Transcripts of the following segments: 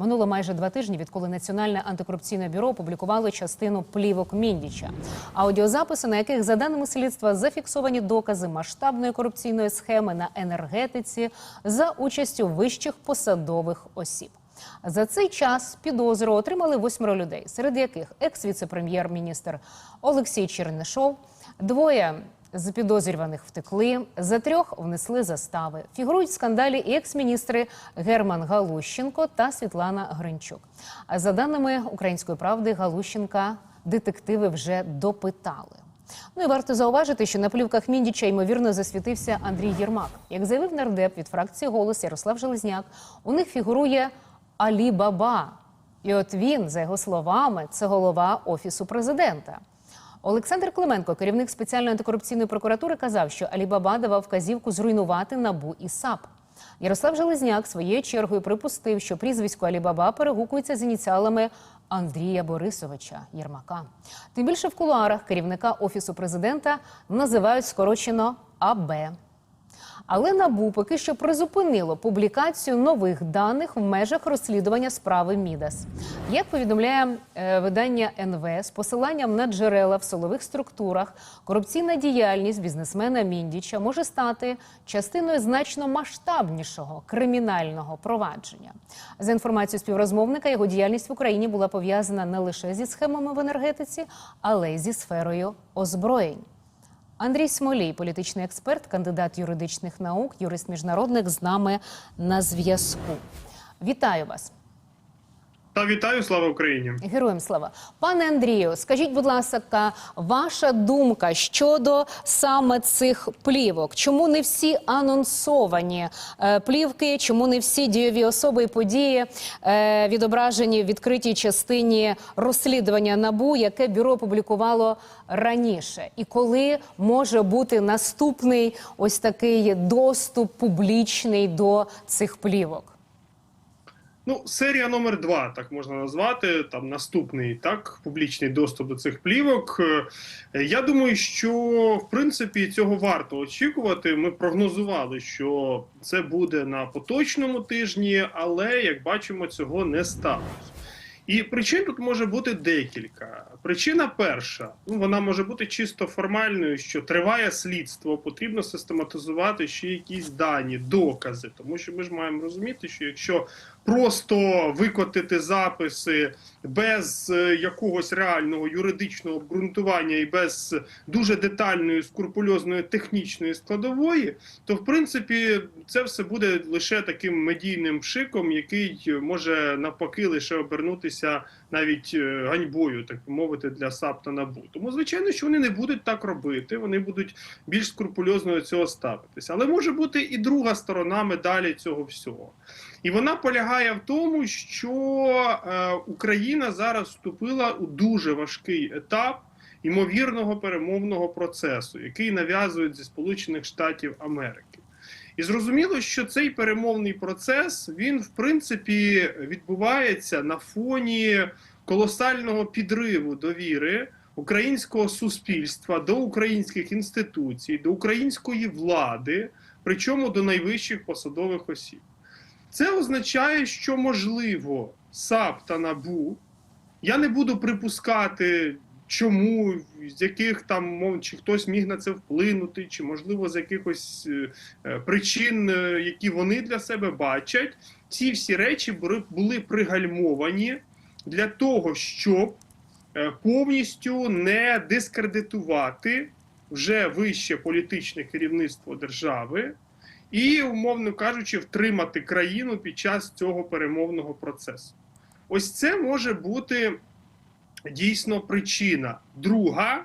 Минуло майже два тижні, відколи Національне антикорупційне бюро опублікувало частину плівок Міндіча, аудіозаписи, на яких, за даними слідства, зафіксовані докази масштабної корупційної схеми на енергетиці за участю вищих посадових осіб. За цей час підозру отримали восьмеро людей, серед яких екс-віце-прем'єр-міністр Олексій Чернишов, двоє з підозрюваних втекли, за трьох внесли застави. Фігурують в скандалі і екс-міністри Герман Галущенко та Світлана Гринчук. А за даними української правди, Галущенка детективи вже допитали. Ну і варто зауважити, що на плівках Міндіча ймовірно засвітився Андрій Єрмак. Як заявив нардеп від фракції голос Ярослав Железняк, у них фігурує Алі Баба. І от він, за його словами, це голова офісу президента. Олександр Клименко, керівник спеціальної антикорупційної прокуратури, казав, що Алібаба давав вказівку зруйнувати набу і САП. Ярослав Железняк своєю чергою припустив, що прізвисько Алібаба перегукується з ініціалами Андрія Борисовича Єрмака. Тим більше в кулуарах керівника офісу президента називають скорочено АБ. Але набу поки що призупинило публікацію нових даних в межах розслідування справи Мідас. Як повідомляє е, видання НВ з посиланням на джерела в силових структурах, корупційна діяльність бізнесмена Міндіча може стати частиною значно масштабнішого кримінального провадження. За інформацією співрозмовника, його діяльність в Україні була пов'язана не лише зі схемами в енергетиці, але й зі сферою озброєнь. Андрій Смолій, політичний експерт, кандидат юридичних наук, юрист міжнародник з нами на зв'язку. Вітаю вас, Та вітаю, слава Україні. героям слава. Пане Андрію, скажіть, будь ласка, ваша думка щодо саме цих плівок? Чому не всі анонсовані е, плівки? Чому не всі дійові особи і події е, відображені в відкритій частині розслідування набу, яке бюро опублікувало раніше? І коли може бути наступний ось такий доступ публічний до цих плівок? Ну, серія номер два, так можна назвати. Там наступний так публічний доступ до цих плівок. Е, Я думаю, що в принципі цього варто очікувати. Ми прогнозували, що це буде на поточному тижні, але як бачимо, цього не сталося. І причин тут може бути декілька. Причина перша, ну вона може бути чисто формальною, що триває слідство, потрібно систематизувати ще якісь дані, докази. Тому що ми ж маємо розуміти, що якщо просто викотити записи без е, якогось реального юридичного обґрунтування і без дуже детальної скрупульозної технічної складової, то в принципі це все буде лише таким медійним пшиком, який може навпаки лише обернутися навіть е, ганьбою, так мовити, для САП та НАБУ. Тому звичайно, що вони не будуть так робити, вони будуть більш скрупульозно до цього ставитися. Але може бути і друга сторона медалі цього всього. І вона полягає в тому, що е, Україна зараз вступила у дуже важкий етап ймовірного перемовного процесу, який нав'язують зі Сполучених Штатів Америки. І зрозуміло, що цей перемовний процес він в принципі відбувається на фоні колосального підриву довіри українського суспільства до українських інституцій, до української влади, причому до найвищих посадових осіб. Це означає, що можливо САП та НАБУ. Я не буду припускати, чому, з яких там мов, чи хтось міг на це вплинути, чи можливо з якихось е, е, причин, е, які вони для себе бачать. Ці всі речі були, пригальмовані для того, щоб повністю не дискредитувати вже вище політичне керівництво держави і, умовно кажучи, втримати країну під час цього перемовного процесу. Ось це може бути дійсно причина. Друга,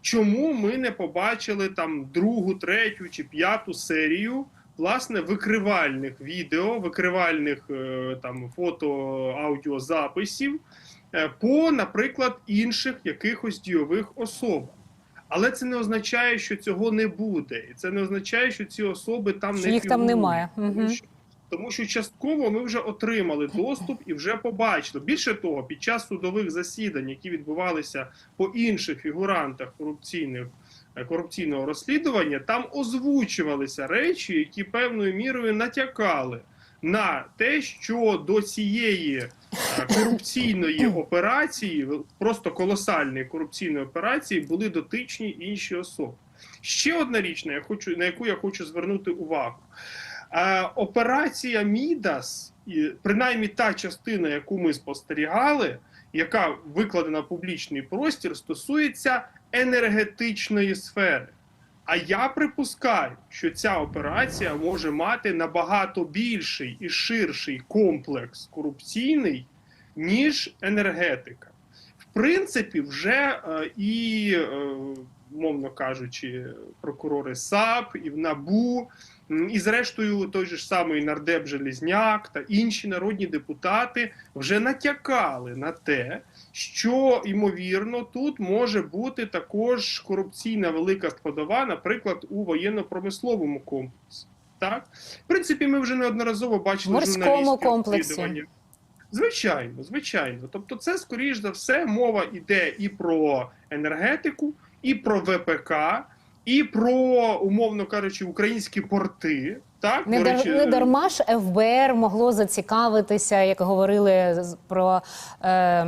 чому ми не побачили там другу, третю чи п'яту серію власне викривальних відео, викривальних е, там фото, аудіозаписів е, по, наприклад, інших якихось дійових особах. Але це не означає, що цього не буде, і це не означає, що ці особи там Що не їх там немає. Що, тому що частково ми вже отримали доступ і вже побачили. Більше того, під час судових засідань, які відбувалися по інших фігурантах корупційних е, корупційного розслідування, там озвучувалися речі, які певною мірою натякали на те, що до цієї е, корупційної операції, просто колосальної корупційної операції, були дотичні інші особи. Ще одна річ, на я хочу на яку я хочу звернути увагу. Операція Мідас, принаймні та частина, яку ми спостерігали, яка викладена в публічний простір, стосується енергетичної сфери. А я припускаю, що ця операція може мати набагато більший і ширший комплекс корупційний, ніж енергетика. В принципі, вже е, і, е, мовно кажучи, прокурори САП, і в НАБУ, і зрештою той же ж самий нардеп Желізняк та інші народні депутати вже натякали на те, що ймовірно тут може бути також корупційна велика складова, наприклад, у воєнно-промисловому комплексі. Так, в принципі, ми вже неодноразово бачили Морському комплексі. Звичайно, звичайно. Тобто, це скоріш за все мова йде і про енергетику, і про ВПК, і про, умовно кажучи, українські порти. Так, Не, До дар, речі, не дарма ж ФБР могло зацікавитися, як говорили про е,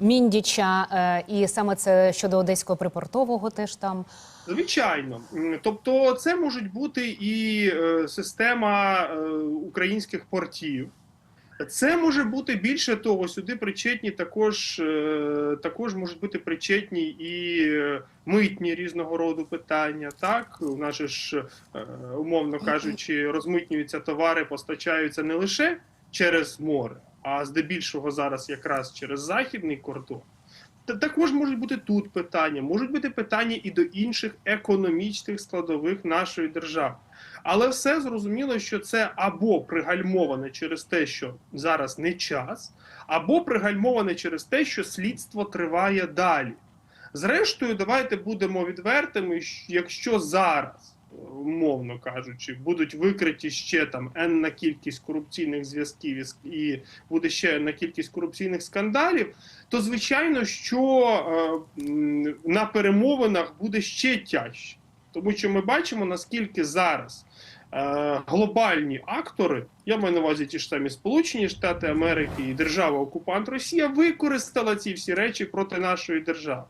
Міндіча, е, і саме це щодо одеського припортового теж там. Звичайно, тобто це можуть бути і е, система е, українських портів. Це може бути більше того, сюди причетні також, е, також можуть бути причетні і е, митні різного роду питання. Так, у нас ж, е, умовно кажучи, розмитнюються товари, постачаються не лише через море, а здебільшого зараз якраз через західний кордон. Та також можуть бути тут питання, можуть бути питання і до інших економічних складових нашої держави. Але все зрозуміло, що це або пригальмоване через те, що зараз не час, або пригальмоване через те, що слідство триває далі. Зрештою, давайте будемо відвертими, що якщо зараз, умовно кажучи, будуть викриті ще там енна кількість корупційних зв'язків і- буде ще енна кількість корупційних скандалів, то звичайно, що е, на перемовинах буде ще тяжче. Тому що ми бачимо, наскільки зараз е, глобальні актори, я маю на увазі ті ж самі Сполучені Штати Америки і держава-окупант Росія, використала ці всі речі проти нашої держави.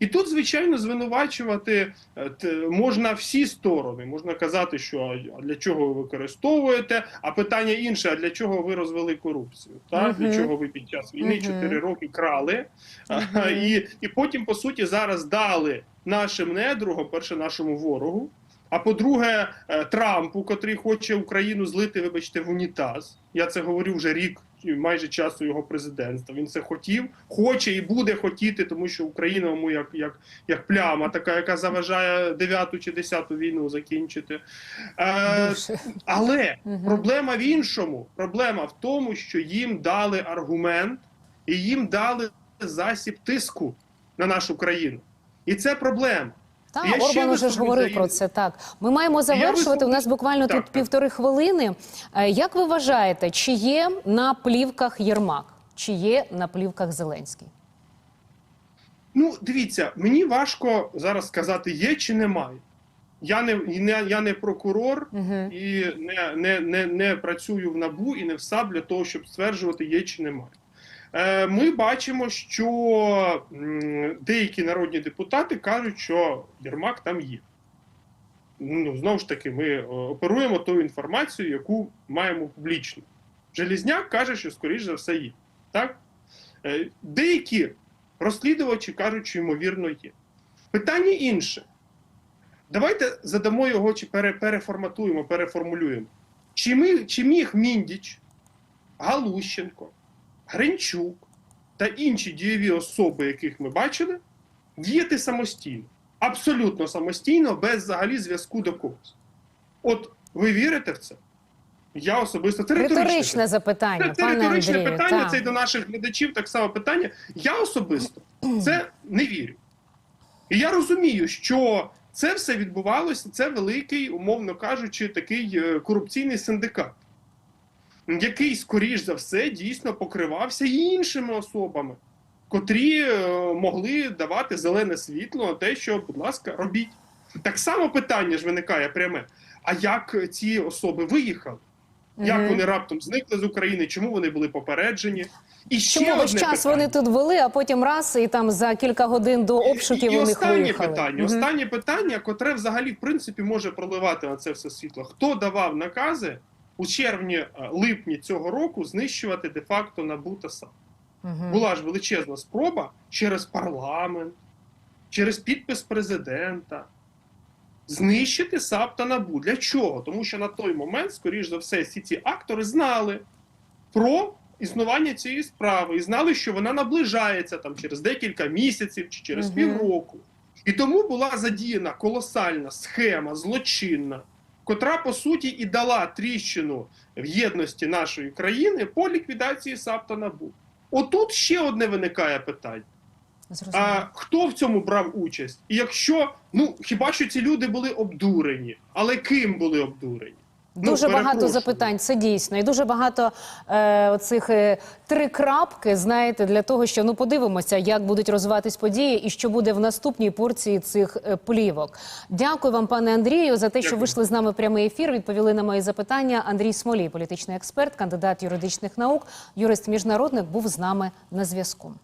І тут, звичайно, звинувачувати е, можна всі сторони. Можна казати, що а для чого ви використовуєте, а питання інше: а для чого ви розвели корупцію? Так? Мгм. Для чого ви під час війни Мгм. 4 роки крали, Мгм. і, і потім, по суті, зараз дали нашим недругам, перше, нашому ворогу. А по-друге, е, Трампу, котрий хоче Україну злити, вибачте, в унітаз. Я це говорю вже рік, майже часу його президентства. Він це хотів, хоче і буде хотіти, тому що Україна йому як, як, як пляма, така, яка заважає дев'яту чи десяту війну закінчити. Е, але проблема в іншому. Проблема в тому, що їм дали аргумент і їм дали засіб тиску на нашу країну. І це проблема. Так, Я Орбан уже ж говорив про це. Так, ми маємо завершувати. У нас буквально Так, тут так. півтори хвилини. Е, Як ви вважаєте, чи є на плівках Єрмак, чи є на плівках Зеленський? Ну, дивіться, мені важко зараз сказати, є чи немає. Я не, не, я не прокурор Угу. і не, не, не, не працюю в НАБУ і не в САП для того, щоб стверджувати, є чи немає. Е, Ми бачимо, що деякі народні депутати кажуть, що Єрмак там є. Ну, знову ж таки, ми е, оперуємо тою інформацією, яку маємо публічно. Желізняк каже, що скоріш за все є. Так? Е, Деякі розслідувачі кажуть, що ймовірно є. Питання інше. Давайте задамо його чи пере, переформатуємо, переформулюємо. Чи, ми, чи міг Міндіч, Галущенко, Гринчук та інші дієві особи, яких ми бачили, діяти самостійно? Абсолютно самостійно, без взагалі зв'язку до когось. От ви вірите в це? Я особисто це риторичне Риторичне запитання, це, пане риторичне Андрію. питання, так. це й до наших глядачів так само питання. Я особисто це не вірю. І я розумію, що це все відбувалося, це великий, умовно кажучи, такий е, корупційний синдикат, який, скоріш за все, дійсно покривався іншими особами, котрі е, могли давати зелене світло на те, що, будь ласка, робіть. Так само питання ж виникає пряме: а як ці особи виїхали? Як Мгм. вони раптом зникли з України? Чому вони були попереджені? І ще Чому весь час питання. вони тут були, а потім раз і там за кілька годин до обшуків і, і них останнє виїхали? питання. Мгм. Останнє питання, котре взагалі в принципі може проливати на це все світло. Хто давав накази у червні е, липні цього року знищувати де-факто НАБУ та САП? Мгм. Була ж величезна спроба через парламент, через підпис президента. Знищити САП та НАБУ. Для чого? Тому що на той момент, скоріш за все, всі ці актори знали про існування цієї справи і знали, що вона наближається там через декілька місяців чи через Мгм. півроку. І тому була задіяна колосальна схема злочинна, котра по суті і дала тріщину в єдності нашої країни по ліквідації САП та НАБУ. Отут ще одне виникає питання. Зрозуміло. А хто в цьому брав участь? І якщо ну хіба що ці люди були обдурені, але ким були обдурені? Ну, Дуже багато запитань, це дійсно, і дуже багато е, оцих е, три крапки, знаєте, для того, що ну подивимося, як будуть розвиватись події і що буде в наступній порції цих е, плівок. Дякую вам, пане Андрію, за те, що Дякую. вийшли з нами в прямий ефір. Відповіли на мої запитання. Андрій Смолій, політичний експерт, кандидат юридичних наук, юрист міжнародник, був з нами на зв'язку.